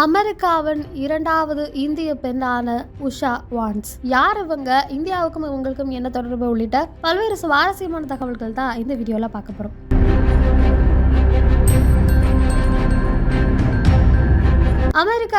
அமெரிக்காவின் இரண்டாவது இந்திய பெண்ணான உஷா வான்ஸ். யார் இவங்க? இந்தியாவுக்கும் இவங்களுக்கும் என்ன தொடர்பு உள்ளிட்ட பல்வேறு சுவாரஸ்யமான தகவல்கள் தான் இந்த வீடியோவில் பார்க்க போகிறோம்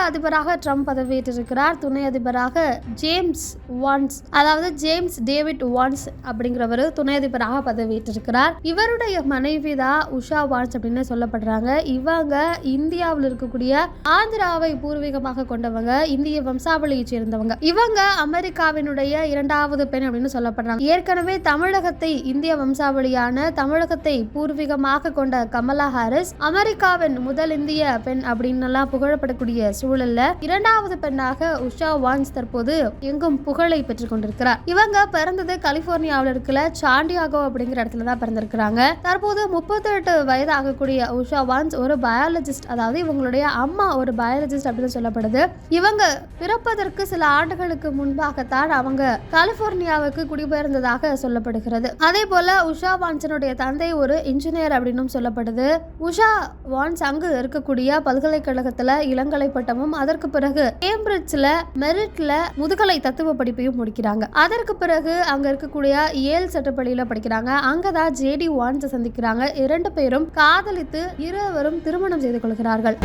அதிபராக ட்ரம்ப் பதவியேற்றிருக்கிறார். துணை அதிபராக ஜேம்ஸ் வான்ஸ் அதாவது ஜேம்ஸ் டேவிட் வான்ஸ் அப்படிங்கிறவர் துணை அதிபராக பதவியேற்றிருக்கிறார். இவருடைய மனைவி தான் உஷா வான்ஸ் அப்படின்னு சொல்லப்படுறாங்க. இவங்க இந்தியாவில் இருக்கக்கூடிய ஆந்திராவை பூர்வீகமாக கொண்டவங்க இந்திய வம்சாவளியை சேர்ந்தவங்க. இவங்க அமெரிக்காவினுடைய இரண்டாவது பெண் அப்படின்னு சொல்லப்படுறாங்க. ஏற்கனவே தமிழகத்தை இந்திய வம்சாவளியான தமிழகத்தை பூர்வீகமாக கொண்ட கமலா ஹாரிஸ் அமெரிக்காவின் முதல் இந்திய பெண் அப்படின்னு எல்லாம் புகழப்படக்கூடிய சூழல்ல இரண்டாவது பெண்ணாக உஷா வான்ஸ் தற்போது எங்கும் புகழை பெற்றுக் கொண்டிருக்கிறார். இவங்க பிறந்தது கலிபோர்னியாவில் இருக்கிற சாண்டியாகோ அப்படிங்கிற இடத்துல தான் பிறந்திருக்கிறாங்க. தற்போது முப்பத்தெட்டு வயது ஆகக்கூடிய உஷா வான்ஸ் ஒரு பயாலஜிஸ்ட் அதாவது இவங்களுடைய அம்மா ஒரு பயாலஜிஸ்ட் அப்படின்னு சொல்லப்படுது. இவங்க பிறப்பதற்கு சில ஆண்டுகளுக்கு முன்பாகத்தான் அவங்க கலிபோர்னியாவுக்கு குடிபெயர்ந்ததாக சொல்லப்படுகிறது. அதே போல உஷா வான்சனுடைய தந்தை ஒரு இன்ஜினியர் அப்படின்னும் சொல்லப்படுது. உஷா வான்ஸ் அங்கு இருக்கக்கூடிய பல்கலைக்கழகத்துல இளங்கலை பட்டமும் அதற்கு பிறகு கேம்பிரிட்ஜ்ல மெரிட்ல முதுகலை தத்துவ படிப்பையும் முடிக்கிறாங்க. அதற்கு பிறகு அங்க இருக்கக்கூடிய ஏல் சட்டப்பள்ளியில படிக்கிறாங்க. அங்கதான் ஜேடி வான்ஸ் சந்திக்கிறாங்க. இரண்டு பேரும் காதலித்து இருவரும் திருமணம் செய்து கொள்கிறார்கள்.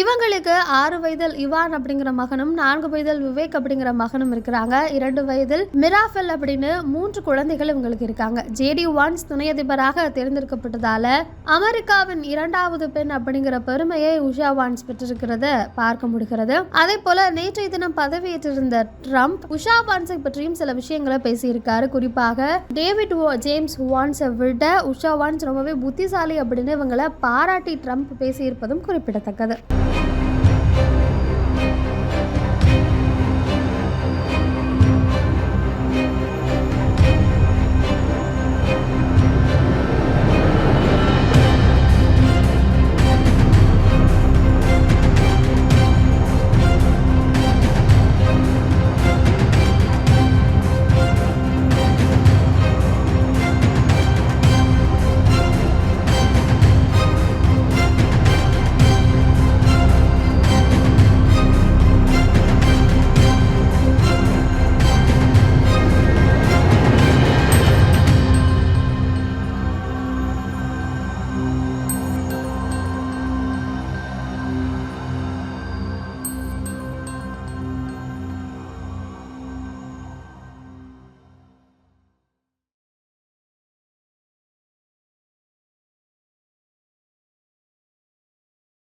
இவங்களுக்கு ஆறு வயதில் இவான் அப்படிங்கிற மகனும் நான்கு வயதில் விவேக் அப்படிங்கிற மகனும் இருக்கிறாங்க. இரண்டு வயதில் மிராஃபெல் அப்படின்னு மூன்று குழந்தைகள் இவங்களுக்கு இருக்காங்க. ஜேடி வான்ஸ் துணை அதிபராக தேர்ந்தெடுக்கப்பட்டதால அமெரிக்காவின் இரண்டாவது பெண் அப்படிங்கிற பெருமையை உஷா வான்ஸ் பெற்றிருக்கிறத பார்க்க முடிகிறது. அதே போல நேற்றைய தினம் பதவியேற்றிருந்த ட்ரம்ப் உஷா வான்ஸை பற்றியும் சில விஷயங்களை பேசியிருக்காரு. குறிப்பாக டேவிட் ஜேம்ஸ் வான்ஸை விட உஷா வான்ஸ் ரொம்பவே புத்திசாலி அப்படின்னு இவங்களை பாராட்டி ட்ரம்ப் பேசியிருப்பதும் குறிப்பிடத்தக்கது.